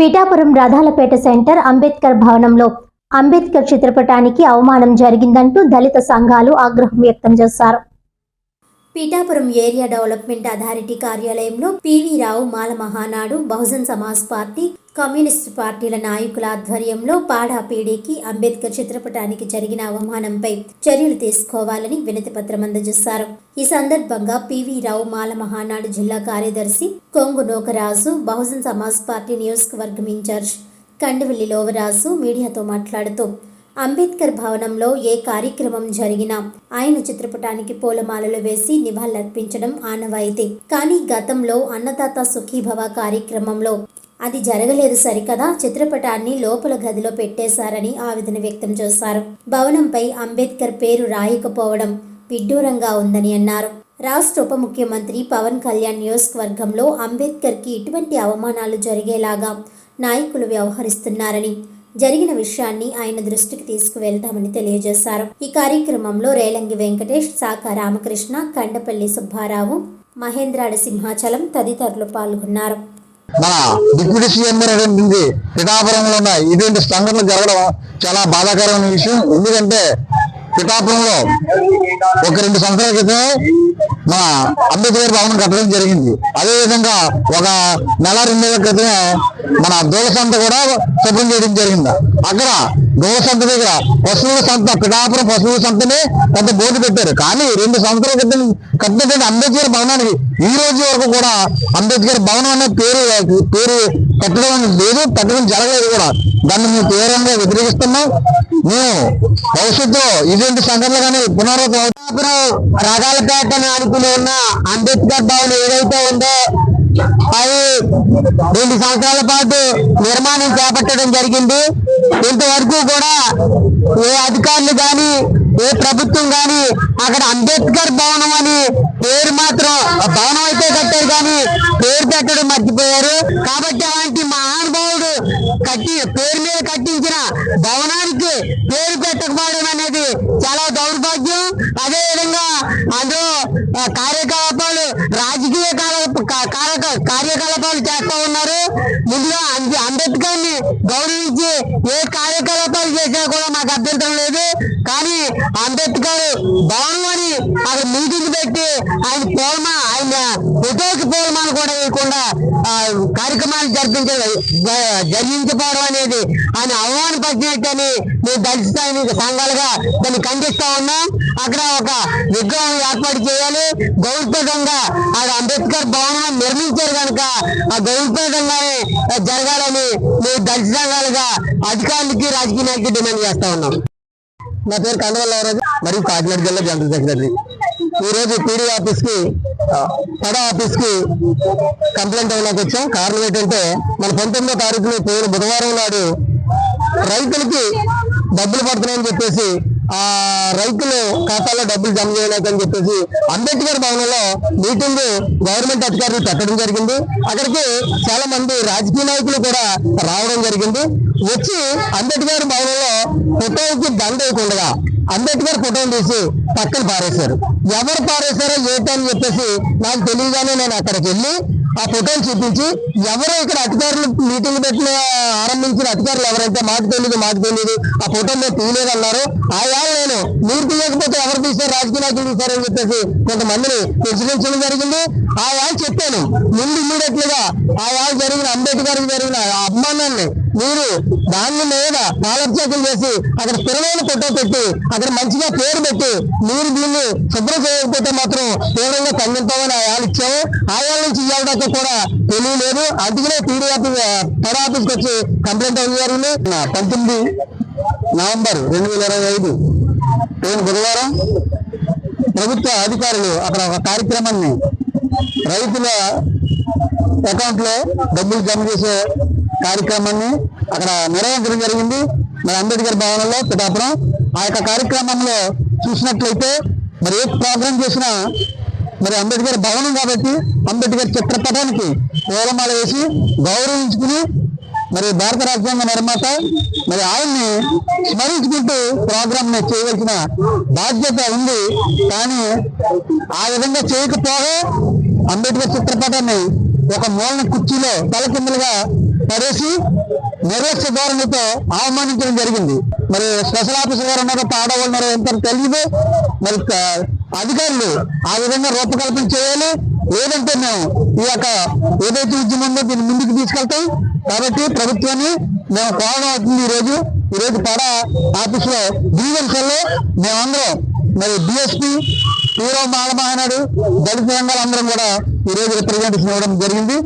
Pithapuram Rathalapeta centre Ambedkar భవనంలో అంబేద్కర్ చిత్రపటానికి అవమానం జరిగిందంటూ దళిత సంఘాలు ఆగ్రహం వ్యక్తం చేశారు. పీఠాపురం ఏరియా డెవలప్మెంట్ అథారిటీ కార్యాలయంలో PV Rao Mala Mahanadu Bahujan Samaj party communist పార్టీల నాయకుల ఆధ్వర్యంలో పాడాపీడీకి అంబేద్కర్ చిత్రపటానికి జరిగిన అవమానంపై చర్యలు తీసుకోవాలని వినతి పత్రం అందజేశారు. ఈ సందర్భంగా పివి రావు మాల మహానాడు జిల్లా కార్యదర్శి కొంగు నోకరాజు బహుజన్ సమాజ్ పార్టీ నియోజకవర్గం ఇన్ఛార్జ్ కండివెల్లి లోవరాజు మీడియాతో మాట్లాడుతూ అంబేద్కర్ భవనంలో ఏ కార్యక్రమం జరిగినా ఆయన చిత్రపటానికి పూలమాలలు వేసి నివాళులర్పించడం ఆనవాయితీ. కానీ గతంలో అన్నదాత సుఖీభవ కార్యక్రమంలో అది జరగలేదు సరికదా? చిత్రపటాన్ని లోపల గదిలో పెట్టేశారని ఆవేదన వ్యక్తం చేశారు. భవనంపై అంబేద్కర్ పేరు రాయకపోవడం విడ్డూరంగా ఉందని అన్నారు. రాష్ట్ర ఉప ముఖ్యమంత్రి పవన్ కళ్యాణ్ నియోజకవర్గంలో అంబేద్కర్కి ఇటువంటి అవమానాలు జరిగేలాగా నాయకులు వ్యవహరిస్తున్నారని జరిగిన విషయాన్ని ఆయన దృష్టికి తీసుకువెళ్తామని తెలియజేశారు. ఈ కార్యక్రమంలో రేలంగి వెంకటేష్ సాకా రామకృష్ణ కండపల్లి సుబ్బారావు మహేంద్రాడ సింహాచలం తదితరులు పాల్గొన్నారు. మన డిప్యూటీ సీఎం ఇది పిఠాపురంలో ఉన్న ఇటువంటి సంఘటనలు జరగడం చాలా బాధాకరమైన విషయం. ఎందుకంటే పిఠాపురంలో ఒక రెండు సంవత్సరాల క్రితం మన అంబేద్కర్ భవనం కట్టడం జరిగింది. అదేవిధంగా ఒక నెల రెండు నెలల క్రితమే మన దూల సంత కూడా శుభ్రం చేయడం జరిగింది? అక్కడ దూల సంత దగ్గర పశువుల సంత పిఠాపురం పశువుల సంతని పెద్ద బోర్డు పెట్టారు. కానీ రెండు సంవత్సరాల క్రితం కట్టినటువంటి అంబేద్కర్ భవనానికి ఈ రోజు వరకు కూడా అంబేద్కర్ భవనం అనే పేరు పేరు పెట్టడం లేదు పెట్టడం జరగలేదు కూడా. దాన్ని మేము తీవ్రంగా వ్యతిరేకిస్తున్నాం. మేము భవిష్యత్తులో ఇటువంటి సంఘటనలు కానీ పునరుద్ధరణ రకాలపేట అనుకుని ఉన్న అంబేద్కర్ భవన్ ఏదైతే ఉందో అది రెండు సంవత్సరాల పాటు నిర్మాణం చేపట్టడం జరిగింది. ఇంతవరకు కూడా ఏ అధికారులు కానీ ఏ ప్రభుత్వం కానీ అక్కడ అంబేద్కర్ భవనం అని పేరు మాత్రం భవనం అయితే కట్టారు కానీ పేరు పెట్టడం మర్చిపోయారు. కాబట్టి అలాంటి మహానుభావుడు కట్టి పేరు మీద కట్టించిన భవనానికి పేరు పెట్టకపోవడం అనేది చాలా దౌర్భాగ్యం. అదే విధంగా అందులో కార్యకలాపాలు రాజకీయ కాల- కా- కారక- కార్యకలాపాలు చేస్తా ఉన్నారు ముందుగా అంబే- అంబేద్కర్ని గౌరవించి ఏ కార్యకలాపాలు చేసినా కూడా మాకు అభ్యంతరం లేదు కానీ అంబేద్కర్ భవనం అని అక్కడ మీటింగ్ పెట్టి ఆయన పోల్మా ఆయన ఫోటోకి పోల్మాన కూడా వేయకుండా ఆ, కార్యక్రమాలు జరిపించ జరిగించకపోవడం అనేది ఆయన అవమానపరిచినట్టని మేము దళిత సంఘాలుగా దాన్ని ఖండిస్తా ఉన్నాం అక్కడ ఒక విగ్రహం ఏర్పాటు చేయాలి గౌరవప్రదంగా ఆయన అంబేద్కర్ భవనం నిర్మించారు కనుక ఆ గౌరవప్రదంగానే జరగాలని మేము దళిత సంఘాలుగా అధికారులకి రాజకీయ నాయకులకి డిమాండ్ చేస్తా ఉన్నాం నా పేరు కండవల్లారాజు మరియు కాకినాడ జిల్లా జనరల్ సెక్రటరీ ఈ రోజు పీడీ ఆఫీస్కి పడ ఆఫీస్కి కంప్లైంట్ అవ్వడానికి వచ్చాం. కారణం ఏంటంటే మన పంతొమ్మిదో తారీఖున పోయిన బుధవారం నాడు రైతులకి డబ్బులు పడుతున్నాయని చెప్పేసి ఆ రైతులు ఖాతాలో డబ్బులు జమ చేయలేకని చెప్పేసి అంబేద్కర్ భవనంలో మీటింగ్ గవర్నమెంట్ అధికారులు పెట్టడం జరిగింది. అక్కడికి చాలా మంది రాజకీయ నాయకులు కూడా రావడం జరిగింది. వచ్చి అంబేద్కర్ భవనంలో ఫోటోకి దండ వేయకుండా అంబేద్కర్ ఫోటోని తీసి పక్కన పారేశారు. ఎవరు పారేశారో ఏంటని చెప్పేసి నాకు తెలియగానే నేను అక్కడికి వెళ్ళి ఆ ఫోటోని చూపించి ఎవరో ఇక్కడ అధికారులు మీటింగ్ పెట్టిన ఆరంభించిన అధికారులు ఎవరైతే మాకు తెలియదు మాకు తెలియదు ఆ ఫోటో మేము తీయలేదు అన్నారు ఆ వేళ నేను. మీరు తీయకపోతే ఎవరు తీశారు? రాజకీయ నాయకులు తీశారు అని చెప్పేసి కొంతమందిని ప్రశ్నించడం జరిగింది. ఆ వేళ చెప్పాను. ముందు ఇమ్మీడియట్గా ఆ వేళ జరిగిన అంబేద్కర్ జరిగిన మీరు దాని మీద కాలక్షేపం చేసి అక్కడ స్థిరమైన ఫోటో పెట్టి అక్కడ మంచిగా పేరు పెట్టి మీరు దీన్ని శుభ్రం చేయకపోతే మాత్రం తీవ్రంగా ఖండిస్తామని ఆయాలు ఇచ్చాము. ఆయాల నుంచి ఇవ్వడానికి కూడా తెలియలేదు. అందుకనే పీడీఎఫ్ పడ ఆఫీస్కి వచ్చి కంప్లైంట్ అవ్వడం జరిగింది. నా పంతొమ్మిది నవంబర్ రెండు వేల ఇరవై ఐదు నేను బుధవారం ప్రభుత్వ అధికారులు అక్కడ ఒక కార్యక్రమాన్ని రైతుల అకౌంట్లో డబ్బులు జమ చేసే కార్యక్రమాన్ని అక్కడ నిర్వహించడం జరిగింది. మరి అంబేద్కర్ భవనంలో పిఠాపురం. ఆ యొక్క కార్యక్రమంలో చూసినట్లయితే మరి ఏ ప్రోగ్రాం చేసినా మరి అంబేద్కర్ భవనం కాబట్టి అంబేద్కర్ చిత్రపటానికి పూలమాల వేసి గౌరవించుకుని మరి భారత రాజ్యాంగ నిర్మాత మరి ఆయన్ని స్మరించుకుంటూ ప్రోగ్రామ్ చేయవలసిన బాధ్యత ఉంది. కానీ ఆ విధంగా చేయకపోగా అంబేద్కర్ చిత్రపటాన్ని ఒక మూలన కుర్చీలో తలకిందులుగా పడేసి నిర్లక్ష్య ధోరణితో అవమానించడం జరిగింది. మరి స్పెషల్ ఆఫీసర్ గారు ఉన్నారో ఆడవాళ్ళు ఉన్నారో ఎంత తెలియదు మరి అధికారులు ఆ విధంగా రూపకల్పన చేయాలి. లేదంటే మేము ఈ యొక్క ఏదైతే ఉద్యమం ఉందో దీన్ని ముందుకు తీసుకెళ్తాం. కాబట్టి ప్రభుత్వాన్ని మేము కోరడం అవుతుంది ఈ రోజు ఈ రోజు పడ ఆఫీసులో లో మేమందరం మరి డిఎస్పీ పూర్వ మాలమహానాడు దళిత రంగాలు అందరం కూడా ఈ రోజు రిప్రజెంటేషన్ ఇవ్వడం జరిగింది.